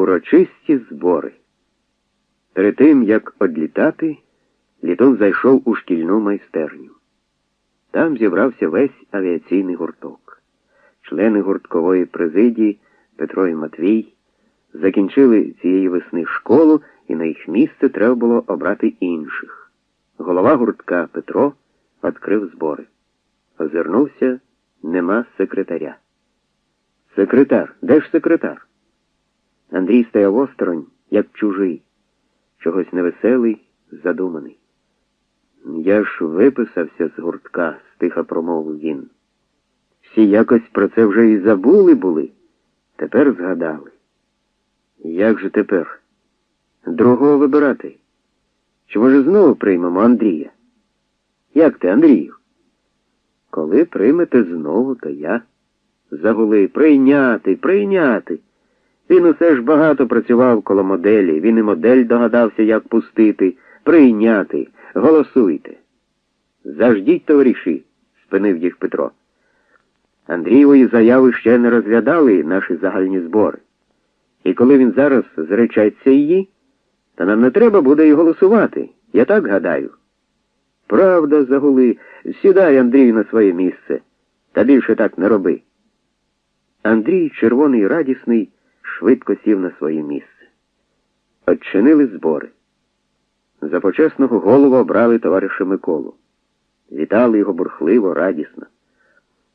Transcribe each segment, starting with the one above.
Урочисті збори. Перед тим, як одлітати, літун зайшов у шкільну майстерню. Там зібрався весь авіаційний гурток. Члени гурткової президії Петро і Матвій закінчили цієї весни школу, і на їх місце треба було обрати інших. Голова гуртка Петро відкрив збори. Озирнувся, нема секретаря. Секретар, де ж секретар? Андрій стояв осторонь, як чужий, чогось невеселий, задуманий. Я ж виписався з гуртка, стиха промовив він. Всі якось про це вже і забули були, тепер згадали. Як же тепер? Другого вибирати? Чи, може, знову приймемо Андрія? Як ти, Андрію? Коли приймете знову, то я. Загули прийняти, прийняти. Він усе ж багато працював коло моделі, він і модель догадався, як пустити, прийняти, голосуйте. Заждіть, товариші, спинив їх Петро. Андрієвої заяви ще не розглядали наші загальні збори. І коли він зараз зречеться її, то нам не треба буде й голосувати. Я так гадаю. Правда, загули, сідай, Андрій, на своє місце, та більше так не роби. Андрій, червоний радісний, швидко сів на своє місце. Отчинили збори. За почесного голову обрали товариша Миколу. Вітали його бурхливо, радісно.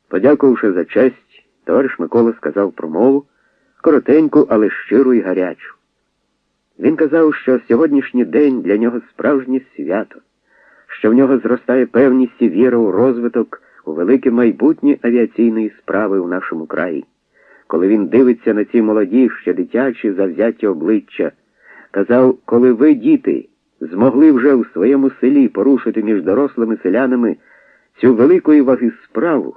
Подякувавши за честь, товариш Микола сказав промову, коротеньку, але щиру і гарячу. Він казав, що сьогоднішній день для нього справжнє свято, що в нього зростає певність і віра у розвиток, у велике майбутнє авіаційної справи у нашому краї. Коли він дивиться на ці молоді, ще дитячі, завзяті обличчя, казав, коли ви, діти, змогли вже у своєму селі порушити між дорослими селянами цю великої ваги справу,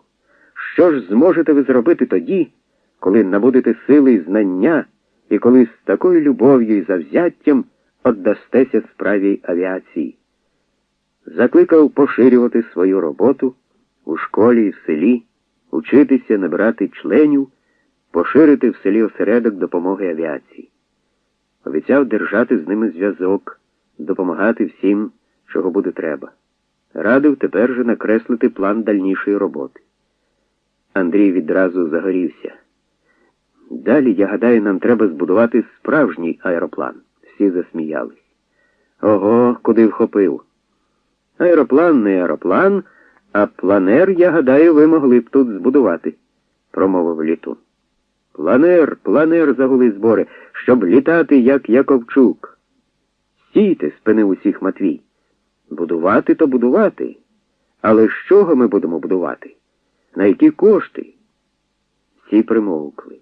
що ж зможете ви зробити тоді, коли набудете сили і знання, і коли з такою любов'ю і завзяттям отдастеся справі авіації? Закликав поширювати свою роботу у школі і в селі, учитися набирати членів, поширити в селі осередок допомоги авіації. Обіцяв держати з ними зв'язок, допомагати всім, чого буде треба. Радив тепер же накреслити план дальнішої роботи. Андрій відразу загорівся. Далі, я гадаю, нам треба збудувати справжній аероплан. Всі засміялись. Ого, куди вхопив. Аероплан не аероплан, а планер, я гадаю, ви могли б тут збудувати, промовив літун. Планер, планер, загули збори, щоб літати, як Яковчук. Стійте, спинив усіх Матвій. Будувати то будувати. Але з чого ми будемо будувати? На які кошти? Всі примовкли.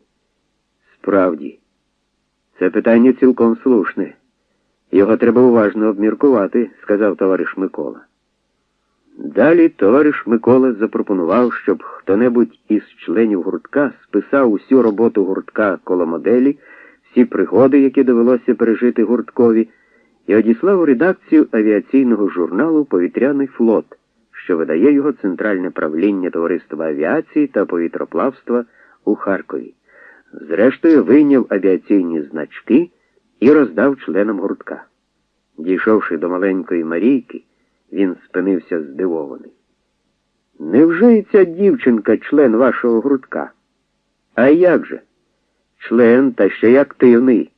Справді, це питання цілком слушне. Його треба уважно обміркувати, сказав товариш Микола. Далі товариш Микола запропонував, щоб хто-небудь із членів гуртка списав усю роботу гуртка коло моделі, всі пригоди, які довелося пережити гурткові, і одіслав у редакцію авіаційного журналу Повітряний флот, що видає його Центральне правління Товариства авіації та повітроплавства у Харкові. Зрештою, вийняв авіаційні значки і роздав членам гуртка. Дійшовши до маленької Марійки, він спинився здивований. Невже і ця дівчинка член вашого гуртка? А як же? Член та ще й активний.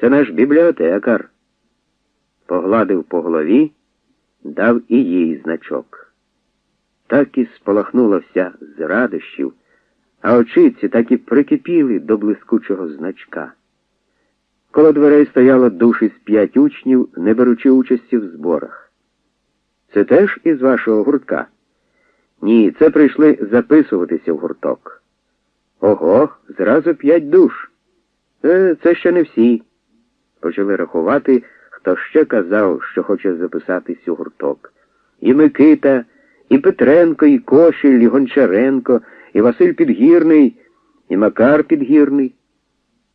Це наш бібліотекар. Погладив по голові, дав і їй значок. Так і сполохнула вся з радощів, а очиці так і прикипіли до блискучого значка. Коло дверей стояло душ із п'ять учнів, не беручи участі в зборах. Це теж із вашого гуртка? Ні, це прийшли записуватися в гурток. Ого, зразу п'ять душ. Е, Це ще не всі. Почали рахувати, хто ще казав, що хоче записатись у гурток. І Микита, і Петренко, і Кошель, і Гончаренко, і Василь Підгірний, і Макар Підгірний.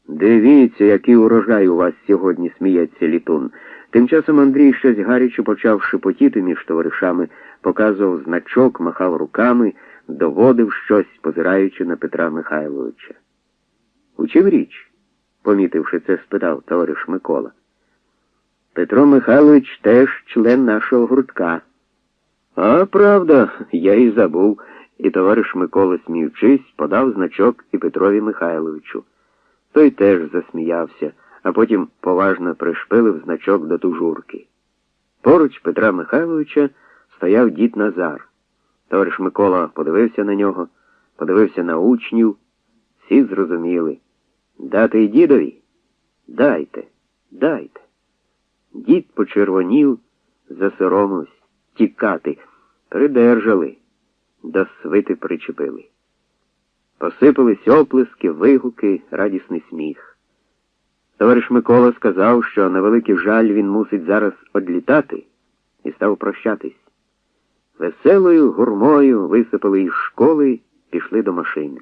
Дивіться, який урожай у вас сьогодні, сміється літун. Тим часом Андрій щось гаряче почав шепотіти між товаришами, показував значок, махав руками, доводив щось, позираючи на Петра Михайловича. У чим річ? помітивши це, спитав товариш Микола. Петро Михайлович теж член нашого гуртка. А правда, я і забув, і товариш Микола, сміючись, подав значок і Петрові Михайловичу. Той теж засміявся, а потім поважно пришпилив значок до тужурки. Поруч Петра Михайловича стояв дід Назар. Товариш Микола подивився на нього, подивився на учнів. Всі зрозуміли. Дати й дідові? Дайте, дайте. Дід почервонів, засоромився, тікати, придержали, до свити причепили. Посипались оплески, вигуки, радісний сміх. Товариш Микола сказав, що на великий жаль він мусить зараз одлітати, і став прощатись. Веселою гурмою висипали із школи, пішли до машини.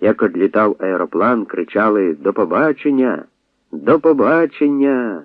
Як одлітав аероплан, кричали До побачення, до побачення.